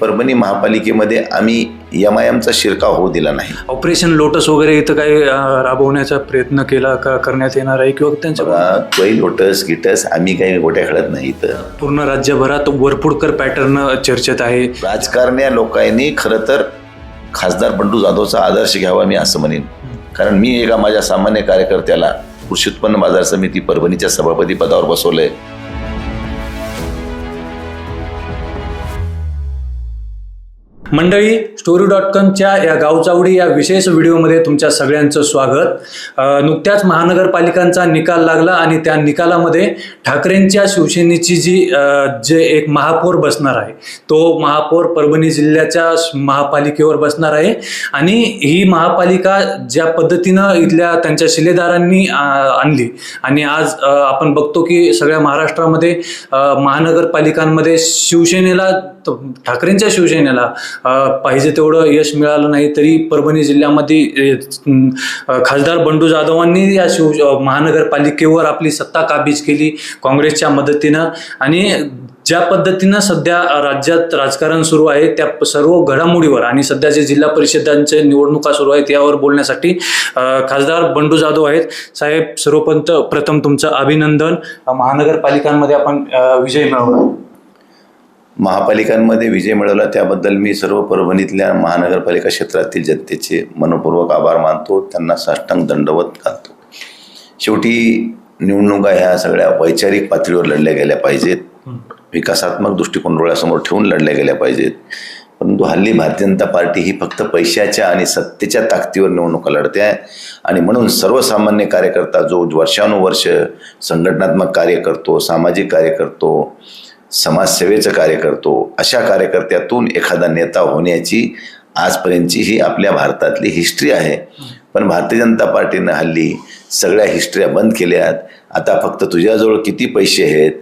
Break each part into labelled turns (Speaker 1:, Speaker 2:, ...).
Speaker 1: परभणी महापालिकेमध्ये आम्ही M I एमचा शिरकाव होऊ दिला नाही.
Speaker 2: ऑपरेशन लोटस वगैरे इथं काही अं, राबवण्याचा प्रयत्न केला का करण्यात येणार आहे किंवा त्यांच्या
Speaker 1: बघा तोही लोटस गिटस आम्ही काही गोट्या खेळत नाही तर
Speaker 2: पूर्ण राज्यभरात वरपुडकर पॅटर्न चर्चेत आहे.
Speaker 1: राजकारण्या लोकांनी खरं तर खासदार बंडू जाधवचा आदर्श घ्यावा मी असं म्हणेन. कारण मी एका माझ्या सामान्य कार्यकर्त्याला कृषी उत्पन्न बाजार समिती परभणीच्या सभापती पदावर बसवलंय.
Speaker 2: मंडळी स्टोरी डॉट कॉमच्या या गावचावडी या विशेष व्हिडिओमध्ये तुमच्या सगळ्यांचं स्वागत. नुकत्याच महानगरपालिकांचा निकाल लागला आणि त्या निकालामध्ये ठाकरेंच्या शिवसेनेची जी जे एक महापौर बसणार आहे तो महापौर परभणी जिल्ह्याच्या महापालिकेवर बसणार आहे. आणि ही महापालिका ज्या पद्धतीनं इथल्या त्यांच्या शिलेदारांनी आणली आणि आज आपण बघतो की सगळ्या महाराष्ट्रामध्ये महानगरपालिकांमध्ये शिवसेनेला ठाकरेंच्या शिवसेनेला पाहिजे तेवढं यश मिळालं नाही तरी परभणी जिल्ह्यामध्ये खासदार बंडू जाधवांनी या शिव महानगरपालिकेवर आपली सत्ता काबीज केली काँग्रेसच्या मदतीनं. आणि ज्या पद्धतीनं सध्या राज्यात राजकारण सुरू आहे त्या सर्व घडामोडीवर आणि सध्या जे जिल्हा परिषदांचे निवडणुका सुरू आहेत यावर बोलण्यासाठी खासदार बंडू जाधव आहेत. साहेब सर्वपंत प्रथम तुमचं अभिनंदन. महानगरपालिकांमध्ये आपण विजय मिळवला.
Speaker 1: महापालिकांमध्ये विजय मिळवला त्याबद्दल मी सर्व परभणीतल्या महानगरपालिका क्षेत्रातील जनतेचे मनपूर्वक आभार मानतो. त्यांना साष्टांग दंडवत घालतो. शेवटी निवडणुका ह्या सगळ्या वैचारिक पातळीवर लढल्या गेल्या पाहिजेत. विकासात्मक दृष्टिकोन डोळ्यासमोर ठेवून लढल्या गेल्या पाहिजेत. परंतु हल्ली भारतीय जनता पार्टी ही फक्त पैशाच्या आणि सत्तेच्या ताकदीवर निवडणुका लढते आहे. आणि म्हणून सर्वसामान्य कार्यकर्ता जो वर्षानुवर्ष संघटनात्मक कार्य करतो सामाजिक कार्य करतो समाजसेवेचं कार्य करतो अशा कार्यकर्त्यातून एखादा नेता होण्याची आजपर्यंतची ही आपल्या भारतातली हिस्ट्री आहे. पण भारतीय जनता पार्टीनं हल्ली सगळ्या हिस्ट्र्या बंद केल्यात. आता फक्त तुझ्याजवळ किती पैसे आहेत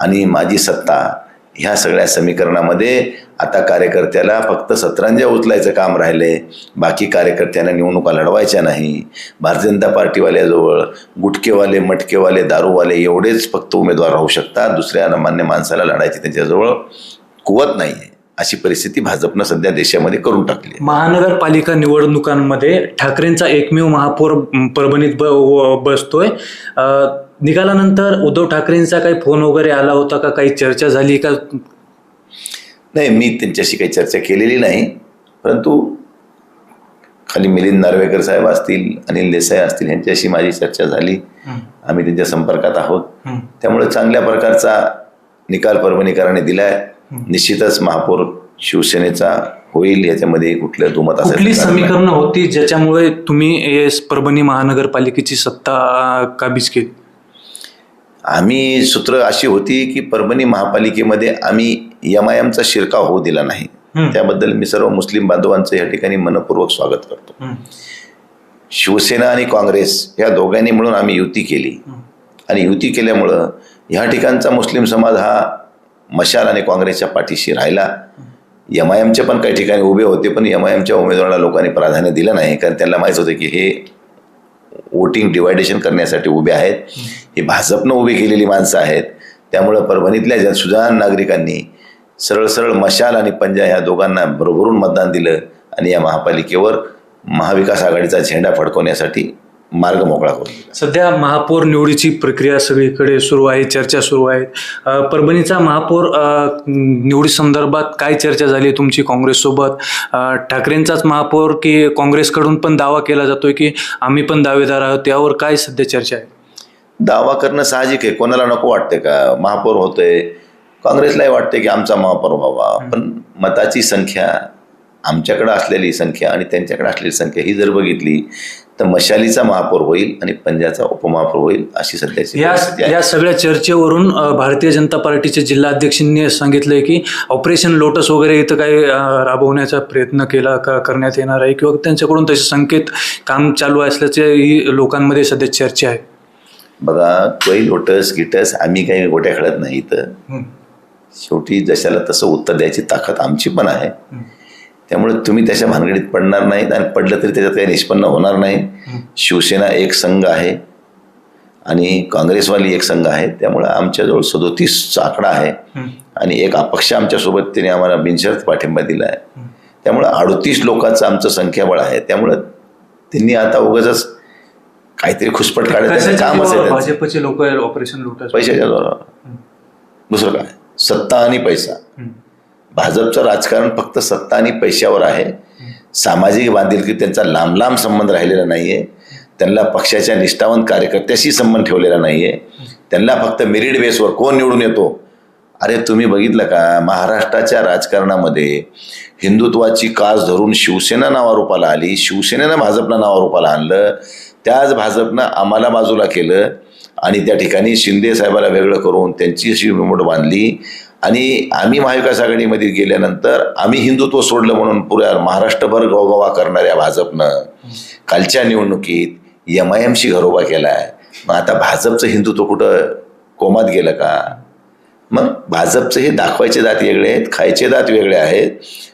Speaker 1: आणि माझी सत्ता ह्या सगळ्या समीकरणामध्ये आता कार्यकर्त्याला फक्त सतरंजा उचलायचं काम राहिलंय बाकी कार्यकर्त्यांना निवडणुका लढवायच्या नाही. भारतीय जनता पार्टीवाल्याजवळ गुटकेवाले मटकेवाले दारूवाले एवढेच फक्त उमेदवार राहू शकतात. दुसऱ्या मान्य माणसाला लढायची त्यांच्याजवळ कुवत नाही आहे अशी परिस्थिती भाजपनं सध्या देशामध्ये करून टाकली आहे.
Speaker 2: महानगरपालिका निवडणुकांमध्ये ठाकरेंचा एकमेव महापौर परभणीत ब बसतोय. निघाल्यानंतर निकालानंतर उद्धव ठाकरेंचा काही फोन वगैरे आला होता का? काही चर्चा झाली का?
Speaker 1: नाही मी त्यांच्याशी काही चर्चा केलेली नाही परंतु खाली मिलिंद नार्वेकर साहेब असतील अनिल देसाई असतील यांच्याशी माझी चर्चा झाली. आम्ही त्यांच्या संपर्कात आहोत. त्यामुळे चांगल्या प्रकारचा निकाल परभणीकरांनी दिलाय. निश्चितच महापौर शिवसेनेचा होईल याच्यामध्ये कुठलं दुमत
Speaker 2: कुठली
Speaker 1: असेल नाही.
Speaker 2: समीकरणं होती ज्याच्यामुळे तुम्ही परभणी महानगरपालिकेची सत्ता काबीज केली
Speaker 1: आम्ही सूत्र अशी होती की परभणी महापालिकेमध्ये आम्ही एमचा शिरकाव होऊ दिला नाही. त्याबद्दल मी सर्व मुस्लिम बांधवांचं या ठिकाणी मनपूर्वक स्वागत करतो. शिवसेना आणि काँग्रेस या दोघांनी मिळून आम्ही युती केली. आणि युती केल्यामुळं ह्या ठिकाणचा मुस्लिम समाज हा मशाल आणि काँग्रेसच्या पाठीशी राहिला. एम आय एमचे पण काही ठिकाणी उभे होते पण एम आय एमच्या उमेदवाराला लोकांनी प्राधान्य दिलं नाही. कारण त्यांना माहीत होतं की हे वोटिंग डिवायडेशन करण्यासाठी उभे आहेत. ही भाजपनं उभी केलेली माणसं आहेत. त्यामुळं परभणीतल्या जन सुजाण नागरिकांनी सरळ सरळ मशाल आणि पंजा ह्या दोघांना भरभरून मतदान दिलं आणि या महापालिकेवर महाविकास आघाडीचा झेंडा फडकवण्यासाठी मार्ग मोकळा दिला.
Speaker 2: सध्या महापौर निवडीची प्रक्रिया सगळीकडे सुरू आहे चर्चा सुरू आहे. परभणीचा महापौर निवडी संदर्भात काय चर्चा झाली तुमची काँग्रेससोबत ठाकरेंचाच महापौर की काँग्रेसकडून पण दावा केला जातोय की आम्ही पण दावेदार आहोत? यावर काय सध्या चर्चा आहे?
Speaker 1: दावा करणं साहजिक आहे. कोणाला नको वाटते का? महापौर होतोय काँग्रेसलाही वाटते की आमचा महापौर व्हावा. पण मताची संख्या आमच्याकडे असलेली संख्या आणि त्यांच्याकडे असलेली संख्या ही जर बघितली तर मशालीचा महापौर होईल आणि पंजाचा उपमहापौर होईल अशी सध्याची
Speaker 2: या या सगळ्या चर्चेवरून भारतीय जनता पार्टीचे जिल्हाध्यक्षांनी सांगितलंय की ऑपरेशन लोटस वगैरे इथं काही राबवण्याचा प्रयत्न केला का करण्यात येणार आहे किंवा त्यांच्याकडून तसे संकेत काम चालू असल्याचे ही लोकांमध्ये सध्या चर्चा आहे?
Speaker 1: बघा तोही लोटस गिटस आम्ही काही गोट्या खेळत नाही तर शेवटी जशाला तसं उत्तर द्यायची ताकद आमची पण आहे. त्यामुळे तुम्ही त्याच्या भानगडीत पडणार नाहीत आणि पडलं तरी त्याच्यात काही निष्पन्न होणार नाही. शिवसेना एक संघ आहे आणि काँग्रेसवाली एक संघ आहे. त्यामुळे आमच्याजवळ सदोतीसचा आकडा आहे. आणि एक अपक्ष आमच्यासोबत त्यांनी आम्हाला बिनशर्त पाठिंबा दिला आहे. त्यामुळं अडतीस लोकांचं आमचं संख्याबळ आहे. त्यामुळं त्यांनी आता उगाच काहीतरी खुसपट काढायचं काम असेल.
Speaker 2: भाजपचे लोक ऑपरेशन
Speaker 1: पैशाच्या जोरावर. दुसरं काय? सत्ता आणि पैसा. भाजपचं राजकारण फक्त सत्ता आणि पैशावर आहे. सामाजिक बांधिलकी त्यांचा लांब लांब संबंध राहिलेला नाहीये. त्यांना पक्षाच्या निष्ठावंत कार्यकर्त्याशी संबंध ठेवलेला नाहीये. त्यांना फक्त मेरिट बेसवर कोण निवडून येतो? अरे तुम्ही बघितलं का? महाराष्ट्राच्या राजकारणामध्ये हिंदुत्वाची कास धरून शिवसेना नावारूपाला आली. शिवसेनेनं भाजपनं नावारूपाला आणलं. त्याच भाजपनं आम्हाला बाजूला केलं. आणि त्या ठिकाणी शिंदे साहेबाला वेगळं करून त्यांची अशी मोठ बांधली. आणि आम्ही महाविकास आघाडीमध्ये गेल्यानंतर आम्ही हिंदुत्व सोडलं म्हणून पुऱ्या महाराष्ट्रभर गवगवा करणाऱ्या भाजपनं कालच्या निवडणुकीत एम आय एमशी घरोबा केला आहे मग आता भाजपचं हिंदुत्व कुठं कोमात गेलं का? मग भाजपचे हे दाखवायचे दात वेगळे आहेत खायचे दात वेगळे आहेत.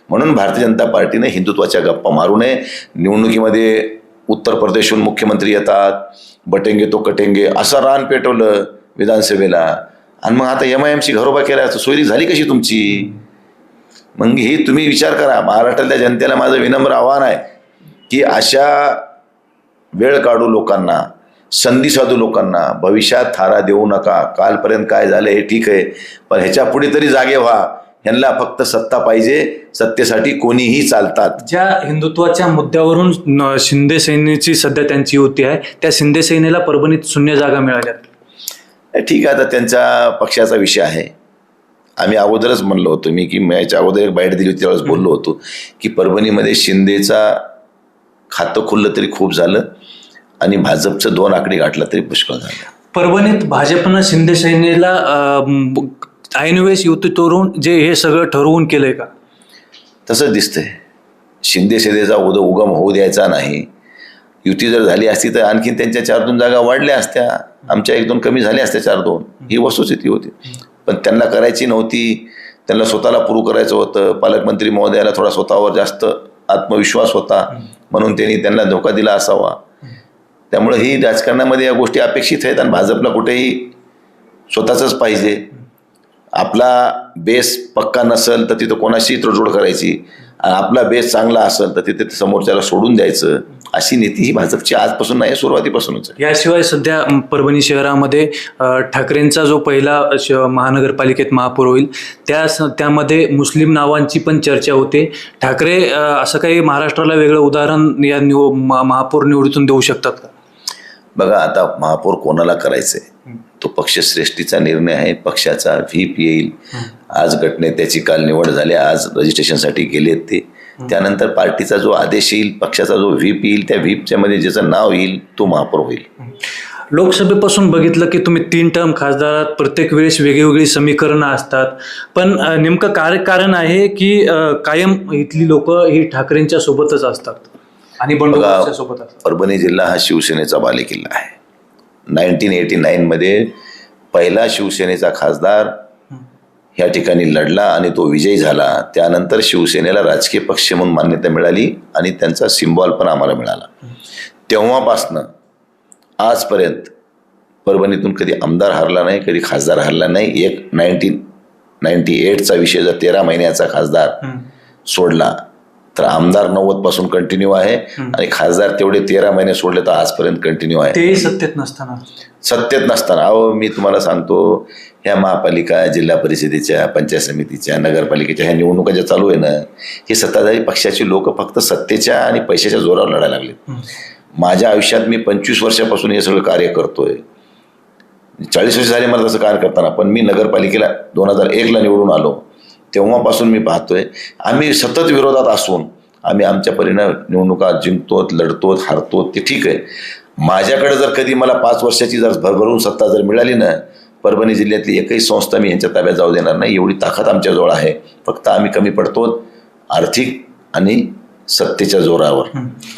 Speaker 1: म्हणून भारतीय जनता पार्टीने हिंदुत्वाच्या गप्पा मारू नये. निवडणुकीमध्ये उत्तर प्रदेशहून मुख्यमंत्री येतात बटेंगे तो कटेंगे असं रान पेटवलं विधानसभेला. आणि मग आता एम आय एमची घरोबा केला तर सोयरी झाली कशी तुमची? मग ही तुम्ही विचार करा. महाराष्ट्रातल्या जनतेला माझं विनम्र आव्हान आहे की अशा वेळ काढू लोकांना संधी साधू लोकांना भविष्यात थारा देऊ नका. कालपर्यंत काय झालं हे ठीक आहे पण ह्याच्या पुढे तरी जागे व्हा. ह्यांना फक्त सत्ता पाहिजे सत्तेसाठी कोणीही चालतात.
Speaker 2: ज्या हिंदुत्वाच्या मुद्द्यावरून शिंदे सेनेची सध्या त्यांची युती आहे त्या शिंदे सेनेला परभणीत शून्य जागा मिळाल्यात.
Speaker 1: हे ठीक आहे आता त्यांच्या पक्षाचा विषय आहे. आम्ही अगोदरच म्हणलो होतो मी की याच्या अगोदर एक बाईट दिली होती त्यावेळेस बोललो होतो की परभणीमध्ये शिंदेचा खातं खुललं तरी खूप झालं आणि भाजपचं दोन आकडे गाठलं तरी पुष्कळ झालं.
Speaker 2: परभणीत भाजपनं शिंदे सेनेला ऐनवेळेस युती तोडून जे हे सगळं ठरवून केलंय का?
Speaker 1: तसंच दिसतंय. शिंदे सेनेचा उद उगम होऊ द्यायचा नाही. युती जर झाली असती तर आणखी त्यांच्या चार दोन जागा वाढल्या असत्या. आमच्या एक दोन कमी झाल्या असत्या चार दोन. ही वस्तुस्थिती होती. पण त्यांना करायची नव्हती. त्यांना स्वतःला प्रूव्ह करायचं होतं. पालकमंत्री महोदयाला थोडा स्वतःवर जास्त आत्मविश्वास होता. म्हणून त्यांनी त्यांना धोका दिला असावा. त्यामुळे ही राजकारणामध्ये या गोष्टी अपेक्षित आहेत आणि भाजपला कुठेही स्वतःच पाहिजे. आपला बेस पक्का नसेल तर तिथं कोणाशी तडजोड करायची? आणि आपला बेस चांगला असेल तर तिथे समोरच्याला सोडून द्यायचं? अशी नीती ही भाजपची आजपासून नाही सुरुवातीपासूनच आहे.
Speaker 2: याशिवाय सध्या परभणी शहरामध्ये ठाकरेंचा जो पहिला महानगरपालिकेत महापौर होईल त्या त्यामध्ये मुस्लिम नावांची पण चर्चा होते. ठाकरे असं काही महाराष्ट्राला वेगळं उदाहरण या निव महापौर निवडीतून देऊ शकतात का?
Speaker 1: बघा आता महापौर कोणाला करायचंय? तो पक्षश्रेष्ठीचा निर्णय आहे पक्षाचा व्हीप येईल. आज गटनेत्याची काल निवड झाली आज रजिस्ट्रेशनसाठी गेलेत ते. त्यानंतर पार्टीचा जो आदेश येईल पक्षाचा जो व्हीप येईल त्या व्हीपच्या मध्ये ज्याचं नाव येईल तो महापौर होईल.
Speaker 2: लोकसभेपासून बघितलं की तुम्ही तीन टर्म खासदारात प्रत्येक वेळेस वेगळी संमीकरणं असतात. पण नेमकं कार्य कारण आहे की कायम इथली लोक ही ठाकरेंच्या सोबतच असतात. आणि बंडोबाच्या सोबत
Speaker 1: परभणी जिल्हा हा शिवसेनेचा बालेकिल्ला आहे. नाईन्टीन एटी नाईनमध्ये पहिला शिवसेनेचा खासदार ह्या ठिकाणी लढला आणि तो विजयी झाला त्यानंतर शिवसेनेला राजकीय पक्ष म्हणून मान्यता मिळाली आणि त्यांचा सिम्बॉल पण आम्हाला मिळाला तेव्हापासनं आजपर्यंत परभणीतून कधी आमदार हरला नाही कधी खासदार हरला नाही एक नाईन्टीन नाईन्टी एटचा विषय जर तेरा महिन्याचा खासदार. सोडला तर आमदार नव्वदपासून कंटिन्यू आहे. आणि खासदार तेवढे तेरा महिने सोडले तर आजपर्यंत कंटिन्यू आहे.
Speaker 2: तेही सत्तेत नसताना.
Speaker 1: सत्तेत नसताना. अहो मी तुम्हाला सांगतो ह्या महापालिका जिल्हा परिषदेच्या पंचायत समितीच्या नगरपालिकेच्या ह्या निवडणुका ज्या चालू आहे ना हे सत्ताधारी पक्षाची लोक फक्त सत्तेच्या आणि पैशाच्या जोरावर लढायला लागले माझ्या आयुष्यात मी पंचवीस वर्षापासून हे सगळं कार्य करतोय. चाळीस वर्ष झाले मला तसं कार्य करताना पण मी नगरपालिकेला दोन हजार एकला निवडून आलो. तेव्हापासून मी पाहतोय आम्ही सतत विरोधात असून आम्ही आमच्या परिणाम निवडणुका जिंकतो लढतो हारतो ते ठीक आहे. माझ्याकडे जर कधी मला पाच वर्षाची जर भरभरून सत्ता जर मिळाली ना परभणी जिल्ह्यातली एकही संस्था मी यांच्या ताब्यात जाऊ देणार नाही. एवढी ताकद आमच्याजवळ आहे. फक्त आम्ही कमी पडतो आर्थिक आणि सत्तेच्या जोरावर.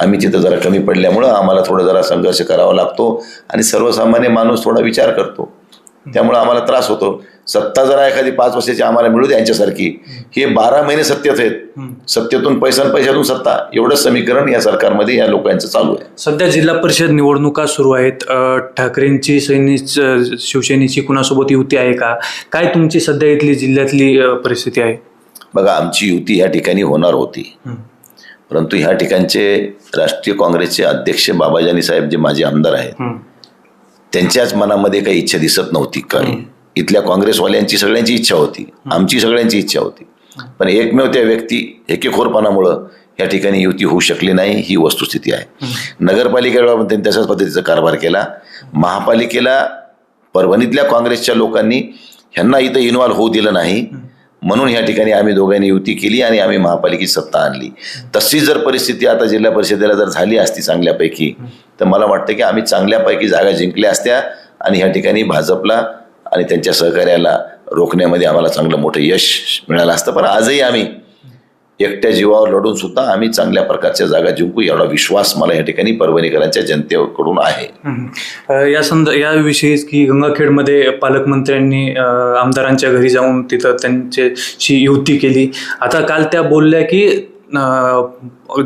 Speaker 1: आम्ही तिथं जरा कमी पडल्यामुळं आम्हाला थोडं जरा संघर्ष करावा लागतो आणि सर्वसामान्य माणूस थोडा विचार करतो. त्यामुळं आम्हाला त्रास होतो. सत्ता जरा एखादी पाच वर्षाची आम्हाला मिळू दे यांच्यासारखी. हे बारा महिने सत्तेत आहेत. सत्तेतून पैसा पैशातून सत्ता. एवढं समीकरण या सरकारमध्ये या लोकांचं चालू आहे.
Speaker 2: सध्या जिल्हा परिषद निवडणुका सुरू आहेत. ठाकरेंची सैनिक शिवसेनेची कुणासोबत युती आहे का? काय तुमची सध्या इथली जिल्ह्यातली परिस्थिती आहे?
Speaker 1: बघा आमची युती या ठिकाणी होणार होती. परंतु ह्या ठिकाणचे राष्ट्रीय काँग्रेसचे अध्यक्ष बाबाजानी साहेब जे माजी आमदार आहेत. त्यांच्याच मनामध्ये काही इच्छा दिसत नव्हती काही. इथल्या काँग्रेसवाल्यांची सगळ्यांची इच्छा होती. आमची सगळ्यांची इच्छा होती. पण एकमेव त्या व्यक्ती एकेखोरपणामुळं या ठिकाणी युती होऊ शकली नाही ही वस्तुस्थिती आहे. नगरपालिकेला त्यांनी तशाच पद्धतीचा कारभार केला. महापालिकेला परभणीतल्या काँग्रेसच्या लोकांनी ह्यांना इथं इन्व्हॉल्व्ह होऊ दिलं नाही. म्हणून या ठिकाणी आम्ही दोघांनी युती केली आणि आम्ही महापालिकेची सत्ता आणली. तशी जर परिस्थिती आता जिल्हा परिषदेला जर झाली असती चांगल्यापैकी तर मला वाटतं की आम्ही चांगल्यापैकी जागा जिंकल्या असत्या आणि ह्या ठिकाणी भाजपला आणि त्यांच्या सहकार्याला रोखण्यामध्ये आम्हाला चांगलं मोठं यश मिळालं असतं. पण आजही आम्ही एकट्या जीवावर लढून सुद्धा आम्ही चांगल्या प्रकारच्या जागा जिंकू एवढा विश्वास मला या ठिकाणी परभणीकरांच्या जनतेकडून आहे.
Speaker 2: या संद याविषयी की गंगाखेडमध्ये पालकमंत्र्यांनी आमदारांच्या घरी जाऊन तिथं त्यांच्याशी युती केली. आता काल त्या बोलल्या की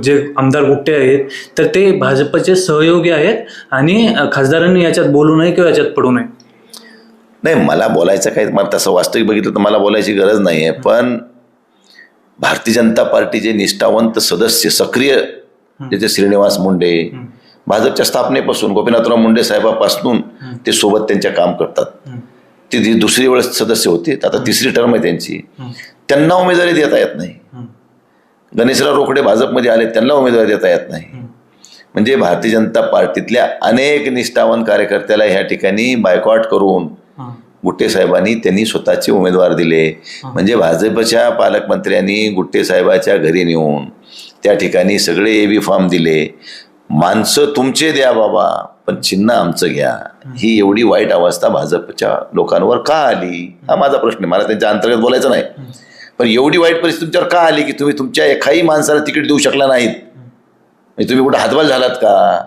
Speaker 2: जे आमदार गुट्टे आहेत तर ते भाजपचे सहयोगी आहेत आणि खासदारांनी याच्यात बोलू नये किंवा याच्यात पडू नये.
Speaker 1: नाही मला बोलायचं काही मला तसं वास्तविक बघितलं तर मला बोलायची गरज नाही आहे पण भारतीय जनता पार्टीचे निष्ठावंत सदस्य सक्रिय त्याचे श्रीनिवास मुंडे भाजपच्या स्थापनेपासून गोपीनाथराव मुंडे साहेबापासून ते सोबत त्यांच्या काम करतात. ते दुसरी वेळेस सदस्य होते आता तिसरी टर्म आहे त्यांची. त्यांना उमेदवारी देता येत नाही. गणेशराव रोकडे भाजपमध्ये आले त्यांना उमेदवारी देता येत नाही. म्हणजे भारतीय जनता पार्टीतल्या अनेक निष्ठावान कार्यकर्त्याला ह्या ठिकाणी बायकॉट करून गुट्टे साहेबांनी त्यांनी स्वतःचे उमेदवार दिले. म्हणजे भाजपच्या पालकमंत्र्यांनी गुट्टे साहेबाच्या घरी नेऊन त्या ठिकाणी सगळे एबी फॉर्म दिले. माणसं तुमचे द्या बाबा पण चिन्ह आमचं घ्या. ही. एवढी वाईट अवस्था भाजपच्या लोकांवर का आली? हा माझा प्रश्न आहे. मला त्यांच्या अंतर्गत बोलायचं नाही. पण एवढी वाईट परिस्थिती तुमच्यावर का आली की तुम्ही तुमच्या एकाही माणसाला तिकीट देऊ शकला नाहीत? म्हणजे तुम्ही कुठं हातबल झालात का?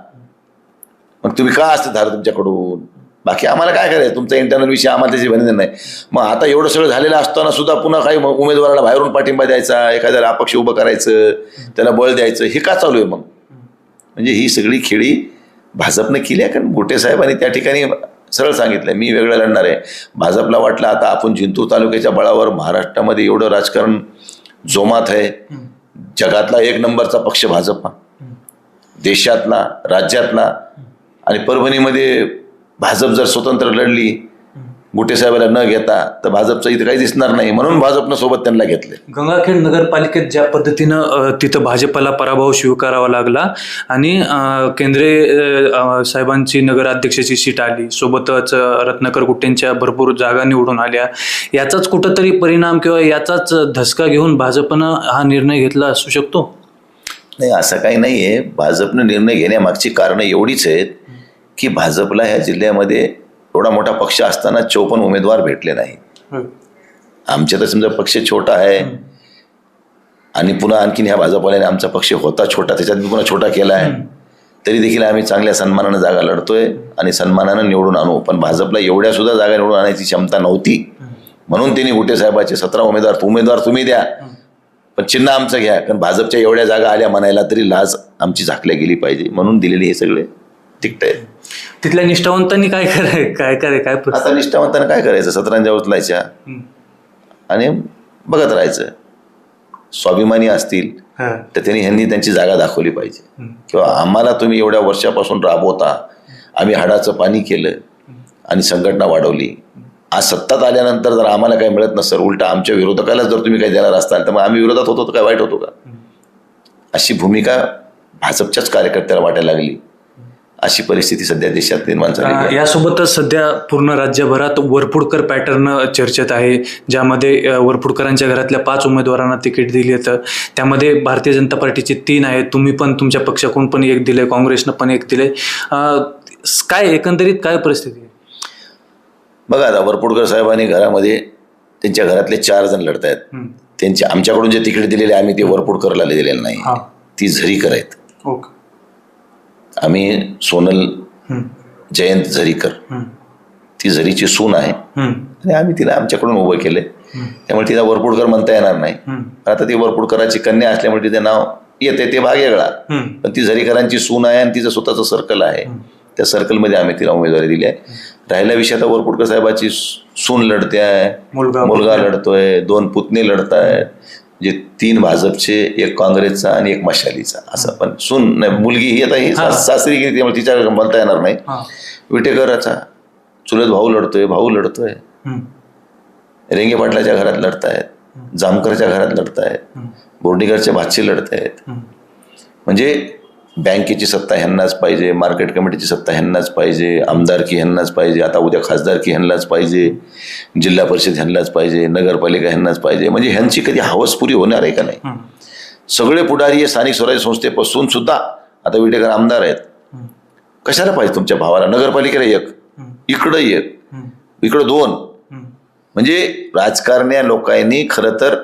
Speaker 1: मग तुम्ही का असते झालं तुमच्याकडून? बाकी आम्हाला काय करायचं? तुमचा इंटरनल विषय आम्हाला त्याची बनले नाही. मग आता एवढं सगळं झालेलं असताना सुद्धा पुन्हा काही उमेदवाराला बाहेरून पाठिंबा द्यायचा एखाद्याला अपक्ष उभं करायचं त्याला बळ द्यायचं हे का चालू आहे मग? म्हणजे ही सगळी खेळी भाजपनं केली आहे कारण गोटे साहेबांनी त्या ठिकाणी सरळ सांगितलं मी वेगळं लढणार आहे. भाजपला वाटलं आता आपण जिंतूर तालुक्याच्या बळावर महाराष्ट्रामध्ये एवढं राजकारण जोमात आहे. जगातला एक नंबरचा पक्ष भाजप. हा देशातला राज्यातला आणि परभणीमध्ये भाजप जर स्वतंत्र लढली गुटे साहेबाला न घेता तर भाजपचं इथं काही दिसणार नाही. म्हणून भाजपनं सोबत त्यांना घेतले.
Speaker 2: गंगाखेड नगरपालिकेत ज्या पद्धतीनं तिथं भाजपला पराभव स्वीकारावा लागला आणि केंद्रे साहेबांची नगराध्यक्षाची सीट आली. सोबतच रत्नाकर गुट्टेंच्या भरपूर जागा निवडून आल्या. याचाच कुठंतरी परिणाम किंवा याचाच धसका घेऊन भाजपनं हा निर्णय घेतला असू शकतो?
Speaker 1: नाही असं काही नाही आहे भाजपनं निर्णय घेण्यामागची कारणं एवढीच आहेत की भाजपला ह्या जिल्ह्यामध्ये एवढा मोठा पक्ष असताना चौपन्न उमेदवार भेटले नाही. आमच्या तर समजा पक्ष छोटा आहे. आणि पुन्हा आणखीन ह्या भाजपवाल्याने आमचा पक्ष होता छोटा त्याच्यात मी पुन्हा छोटा केला आहे. तरी देखील आम्ही चांगल्या सन्मानानं जागा लढतोय आणि सन्मानानं निवडून आणू. पण भाजपला एवढ्या सुद्धा जागा निवडून आणायची क्षमता नव्हती. म्हणून त्यांनी गुटे साहेबाचे सतरा उमेदवार उमेदवार तुम्ही द्या. पण चिन्ह आमचं घ्या. कारण भाजपच्या एवढ्या जागा आल्या म्हणायला तरी लाज आमची झाकल्या गेली पाहिजे. म्हणून दिलेले हे सगळे. तिकट
Speaker 2: तिथल्या निष्ठावंतांनी काय कराय काय कराय काय
Speaker 1: आता निष्ठावंतानं काय करायचं? सतरांच्या उचलायच्या. आणि बघत राहायचं. स्वाभिमानी असतील. तर त्यांनी ह्यांनी त्यांची जागा दाखवली पाहिजे. किंवा आम्हाला तुम्ही एवढ्या वर्षापासून राबवता. आम्ही हाडाचं पाणी केलं आणि संघटना वाढवली. आज सत्तात आल्यानंतर जर आम्हाला काही मिळत नसेल उलट आमच्या विरोधकाला जर तुम्ही काही देणार असताल तर मग आम्ही विरोधात होतो तर काय वाईट होतो का? अशी भूमिका भाजपच्याच कार्यकर्त्याला वाटायला लागली. अशी परिस्थिती सध्या देशात निर्माण झाली
Speaker 2: यासोबतच सध्या पूर्ण राज्यभरात वरपुडकर पॅटर्न चर्चेत आहे ज्यामध्ये वरपुडकरांच्या घरातल्या पाच उमेदवारांना तिकीट दिली तर त्यामध्ये भारतीय जनता पार्टीचे तीन आहेत. तुम्ही पण तुमच्या पक्षाकडून पण एक दिले काँग्रेसनं पण एक दिले काय एकंदरीत काय परिस्थिती आहे?
Speaker 1: बघा आता वरपुडकर साहेबांनी घरामध्ये त्यांच्या घरातले चार जण लढत आहेत.
Speaker 2: हम्म.
Speaker 1: त्यांचे आमच्याकडून जे तिकीट दिलेले आम्ही ते वरपुडकरला दिलेले नाही. ती झरीकर आहेत
Speaker 2: ओके.
Speaker 1: आम्ही सोनल. जयंत झरीकर. ती झरीची सून आहे. आणि आम्ही तिला आमच्याकडून उभं केलंय. त्यामुळे तिला वरपुडकर म्हणता येणार नाही. आता ती वरपुडकराची कन्या असल्यामुळे तिचे नाव येते ते भाग वेगळा. पण ती झरीकरांची सून आहे आणि तिचं स्वतःचं सर्कल आहे. त्या सर्कलमध्ये आम्ही तिला उमेदवारी दिली आहे. राहिला विषय आता वरपुडकर साहेबाची सून लढते आहे.
Speaker 2: मुलगा
Speaker 1: लढतोय. दोन पुतणे लढत आहेत तीन भाजपचे एक काँग्रेसचा आणि एक मशालीचा. असं. पण सून नाही मुलगी ही आता ही सास- सासरी गेली त्यामुळे तिच्या म्हणता येणार नाही.
Speaker 2: हा.
Speaker 1: विटेकराचा. चुलत भाऊ लढतोय भाऊ लढतोय. रेंगे पाटलाच्या घरात लढतायत. जामकरच्या घरात लढतायत. बोर्डीकरच्या भाचे लढतायत. म्हणजे बँकेची सत्ता ह्यांनाच पाहिजे मार्केट कमिटीची सत्ता ह्यांनाच पाहिजे आमदारकी ह्यांनाच पाहिजे आता उद्या खासदारकी ह्यांनाच पाहिजे जिल्हा परिषद ह्यांनाच पाहिजे नगरपालिका ह्यांनाच पाहिजे म्हणजे ह्यांची कधी हवस पुरी होणार आहे का नाही. सगळे पुढारी हे स्थानिक स्वराज्य संस्थेपासून सुद्धा आता विटेकर आमदार आहेत. कशाला पाहिजे तुमच्या भावाला नगरपालिकेला एक. इकडं एक. इकडं दोन. म्हणजे राजकारण्या लोकांनी खरं तर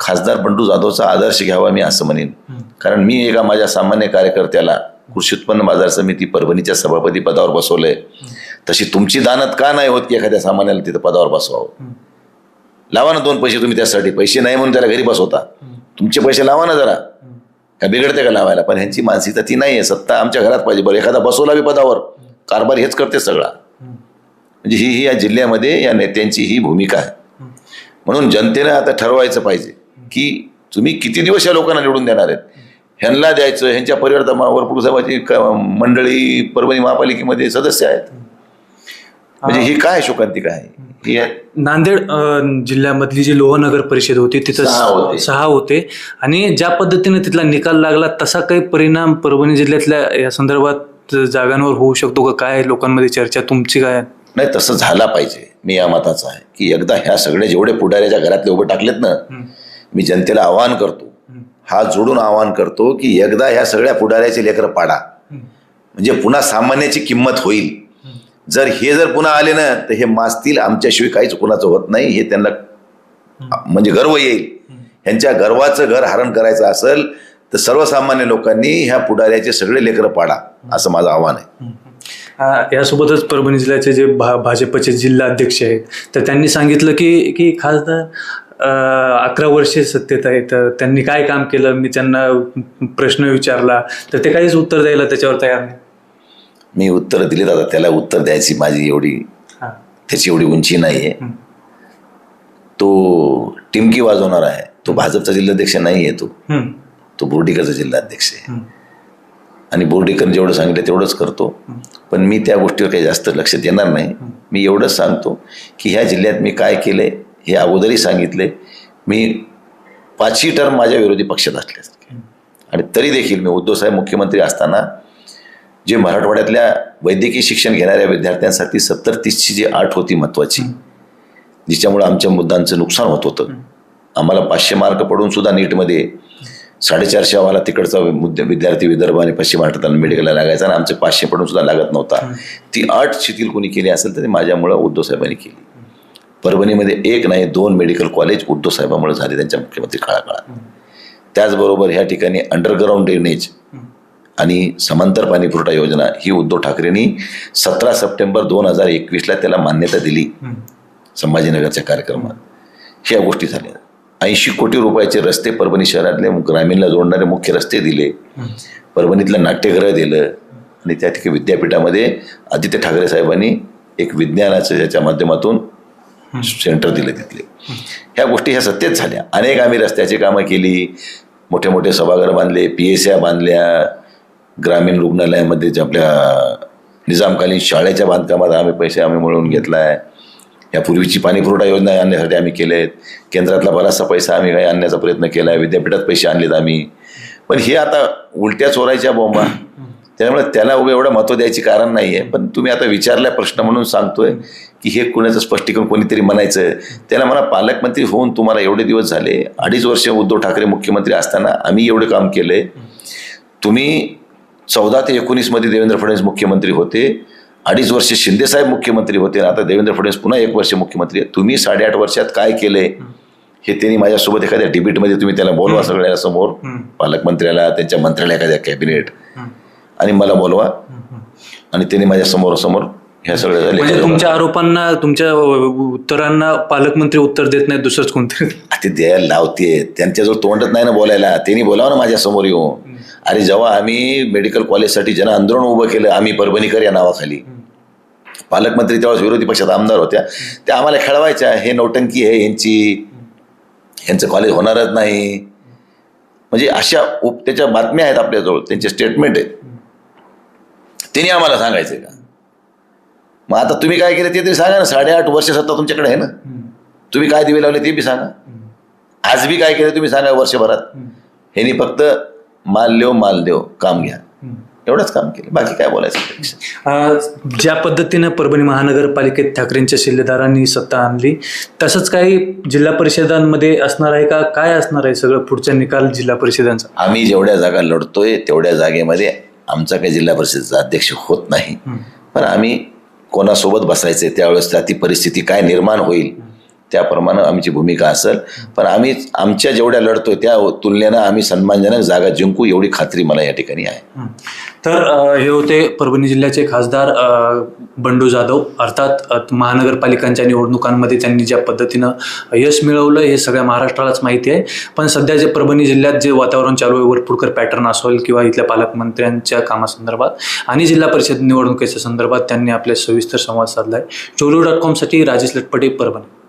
Speaker 1: खासदार बंडू जाधवचा आदर्श घ्यावा मी असं म्हणेन. कारण मी एका माझ्या सामान्य कार्यकर्त्याला कृषी उत्पन्न बाजार समिती परभणीच्या सभापती पदावर बसवलंय. तशी तुमची दानत का नाही होत की एखाद्या सामान्याला तिथं पदावर बसवावं? लावा ना दोन पैसे तुम्ही त्यासाठी. पैसे नाही म्हणून त्याला घरी बसवता. तुमचे पैसे लावा ना जरा. काय बिघडते का लावायला? पण ह्यांची मानसिकता ती नाही आहे सत्ता आमच्या घरात पाहिजे. बरं एखादा बसवला बी पदावर. कारभार हेच करते सगळा. म्हणजे ही ही या जिल्ह्यामध्ये या नेत्यांची ही भूमिका आहे. म्हणून जनतेनं आता ठरवायचं पाहिजे. की तुम्ही किती दिवस या लोकांना निवडून देणार आहेत? ह्यांना द्यायचं ह्यांच्या परिवारावर पुरुषाबाची मंडळी परभणी महापालिकेमध्ये सदस्य आहेत. म्हणजे ही काय शोकांतिका आहे? ही
Speaker 2: नांदेड जिल्ह्यामधली जी लोहनगर परिषद होती तिथं
Speaker 1: सहा होते.
Speaker 2: सहा होते. आणि ज्या पद्धतीने तिथला निकाल लागला तसा काही परिणाम परभणी जिल्ह्यातल्या या संदर्भात जागांवर होऊ शकतो का? काय लोकांमध्ये चर्चा? तुमची काय?
Speaker 1: नाही तसं झाला पाहिजे. मी या मताचा आहे की एकदा ह्या सगळे जेवढे पुढाऱ्याच्या घरातले उभे टाकलेत ना मी जनतेला आवाहन करतो हात जोडून आवाहन करतो की एकदा ह्या सगळ्या पुढाऱ्याचे लेकर पाडा. म्हणजे पुन्हा सामान्याची किंमत होईल. जर हे जर पुन्हा आले ना तर हे माजतील आमच्याशिवाय काहीच कुणाचं होत नाही हे त्यांना म्हणजे गर्व येईल. ह्यांच्या गर्वाचं घर हरण करायचं असेल तर सर्वसामान्य लोकांनी ह्या पुढाऱ्याचे सगळे लेकरं पाडा असं माझं आव्हान आहे.
Speaker 2: यासोबतच परभणी जिल्ह्याचे जे भा भाजपचे जिल्हा अध्यक्ष आहेत तर त्यांनी सांगितलं की की खासदार अकरा वर्षे सत्तेत आहेत त्यांनी काय काम केलं? मी त्यांना प्रश्न विचारला. तर ते काहीच उत्तर द्यायला त्याच्यावर तयार नाही.
Speaker 1: मी उत्तर दिलीत आता त्याला उत्तर द्यायची माझी एवढी. त्याची एवढी उंची नाही आहे. तो टिमकी वाजवणार आहे. तो भाजपचा जिल्हाध्यक्ष नाही आहे तो. तो बोर्डीकरचा जिल्हाध्यक्ष आहे. आणि बोर्डीकर जेवढं सांगितलं तेवढंच करतो. पण मी त्या गोष्टीवर काही जास्त लक्ष देणार नाही. मी एवढंच सांगतो की ह्या जिल्ह्यात मी काय केलंय? हे अगोदरही सांगितले. मी पाचही टर्म माझ्या विरोधी पक्षात असल्यासारखे आणि तरी देखील मी उद्धव साहेब मुख्यमंत्री असताना जे मराठवाड्यातल्या वैद्यकीय शिक्षण घेणाऱ्या विद्यार्थ्यांसाठी सत्तर तीसची जी आठ होती महत्वाची जिच्यामुळे आमच्या मुद्द्यांचं नुकसान होत होतं. आम्हाला पाचशे मार्क पडून सुद्धा नीटमध्ये साडेचारशे आम्हाला तिकडचा मुद्दे विद्यार्थी विदर्भ आणि पश्चिम महाराष्ट्रात मेडिकलला लागायचा आणि आमचे पाचशे पडून सुद्धा लागत नव्हता. ती आठ शिथिल कोणी केली असेल तर ती माझ्यामुळं उद्धव साहेबांनी केली. परभणीमध्ये एक नाही दोन मेडिकल कॉलेज उद्धव साहेबांमुळे झाले त्यांच्या मुख्यमंत्री काळाकाळात. त्याचबरोबर ह्या ठिकाणी अंडरग्राऊंड ड्रेनेज आणि समांतर पाणी पुरवठा योजना ही उद्धव ठाकरेंनी सतरा सप्टेंबर दोन हजार एकवीसला त्याला मान्यता दिली. संभाजीनगरच्या कार्यक्रमात. ह्या गोष्टी झाल्या. ऐंशी कोटी रुपयाचे रस्ते परभणी शहरातले ग्रामीणला जोडणारे मुख्य रस्ते दिले. परभणीतलं नाट्यगृह दिलं. आणि त्या ठिकाणी विद्यापीठामध्ये आदित्य ठाकरे साहेबांनी एक विज्ञानाचं याच्या माध्यमातून सेंटर दिलं तिथले. ह्या गोष्टी ह्या सत्तेत झाल्या. अनेक आम्ही रस्त्याची कामं केली. मोठे मोठे सभागृह बांधले पी एस बांधल्या ग्रामीण रुग्णालयामध्ये जे आपल्या निजामकालीन शाळेच्या बांधकामात आम्ही पैसे आम्ही मिळवून घेतला आहे या पूर्वीची पाणीपुरवठा योजना आणण्यासाठी आम्ही केलेत. केंद्रातला बराचसा पैसा आम्ही काही आणण्याचा प्रयत्न केला आहे विद्यापीठात पैसे आणलेत आम्ही. पण हे आता उलट्या चोरायच्या बोंबा. त्यामुळे त्याला उभं एवढं महत्त्व द्यायची कारण नाही आहे पण तुम्ही आता विचारला प्रश्न म्हणून सांगतोय की हे कुणाचं स्पष्टीकरण कोणीतरी म्हणायचं? त्याला मला पालकमंत्री होऊन तुम्हाला एवढे दिवस झाले अडीच वर्ष उद्धव ठाकरे मुख्यमंत्री असताना आम्ही एवढे काम केले तुम्ही चौदा ते एकोणीसमध्ये देवेंद्र फडणवीस मुख्यमंत्री होते अडीच वर्ष शिंदेसाहेब मुख्यमंत्री होते आता देवेंद्र फडणवीस पुन्हा एक वर्ष मुख्यमंत्री आहे. तुम्ही साडेआठ वर्षात काय केलंय? हे त्यांनी माझ्यासोबत एखाद्या डिबेटमध्ये तुम्ही त्याला बोलवा सगळ्या समोर पालकमंत्र्याला त्यांच्या मंत्र्याला एखाद्या कॅबिनेट. आणि मला बोलवा. आणि त्यांनी माझ्यासमोर समोर ह्या सगळ्या झाल्या.
Speaker 2: म्हणजे तुमच्या आरोपांना तुमच्या उत्तरांना पालकमंत्री उत्तर देत नाहीत दुसरंच कोणतरी?
Speaker 1: ते द्यायला लावते. त्यांच्याजवळ तोंडच नाही ना बोलायला. त्यांनी बोलावं ना माझ्यासमोर येऊन. अरे जेव्हा आम्ही मेडिकल कॉलेजसाठी जन आंदोलन उभं केलं आम्ही परभणीकर या नावाखाली. पालकमंत्री तेव्हा विरोधी पक्षात आमदार होत्या. त्या आम्हाला खेळवायच्या. हे नौटंकी आहे यांची. यांचं कॉलेज होणारच नाही. म्हणजे अशा उप त्याच्या बातम्या आहेत आपल्याजवळ. त्यांचे स्टेटमेंट आहेत. त्यांनी आम्हाला सांगायचं का? मग आता तुम्ही काय केलं ते तरी सांगा ना साडेआठ वर्ष सत्ता तुमच्याकडे आहे ना. तुम्ही काय दिवे लावले ते बी सांगा. आज बी काय केलं तुम्ही सांगा वर्षभरात. ह्यांनी फक्त माल देव माल देव काम घ्या. एवढंच काम केलं. बाकी काय बोलायचं
Speaker 2: ज्या पद्धतीनं परभणी महानगरपालिकेत ठाकरेंच्या शिल्लेदारांनी सत्ता आणली तसंच काही जिल्हा परिषदांमध्ये असणार आहे का? काय असणार आहे सगळं पुढचा निकाल जिल्हा परिषदांचा?
Speaker 1: आम्ही जेवढ्या जागा लढतोय तेवढ्या जागेमध्ये आमचा काही जिल्हा परिषदेचा अध्यक्ष होत नाही. पण आम्ही कोणासोबत बसायचे त्यावेळेस त्या ती परिस्थिती काय निर्माण होईल त्याप्रमाणे आमची भूमिका असेल. पण आम्ही आमच्या जेवढ्या लढतोय त्या तुलनेनं आम्ही सन्मानजनक जागा जिंकू एवढी खात्री मला या ठिकाणी आहे.
Speaker 2: तर हे होते परभणी जिल्ह्याचे खासदार बंडू जाधव. अर्थात महानगरपालिकांच्या निवडणुकांमध्ये त्यांनी ज्या पद्धतीनं यश मिळवलं हे सगळ्या महाराष्ट्रालाच माहिती आहे. पण सध्या जे परभणी जिल्ह्यात जे वातावरण चालू आहे वरपुडकर पॅटर्न असेल किंवा इथल्या पालकमंत्र्यांच्या कामासंदर्भात आणि जिल्हा परिषद निवडणुकीच्या संदर्भात त्यांनी आपल्या सविस्तर संवाद साधला आहे चोरू डॉट कॉमसाठी राजेश लटपटे परभणी.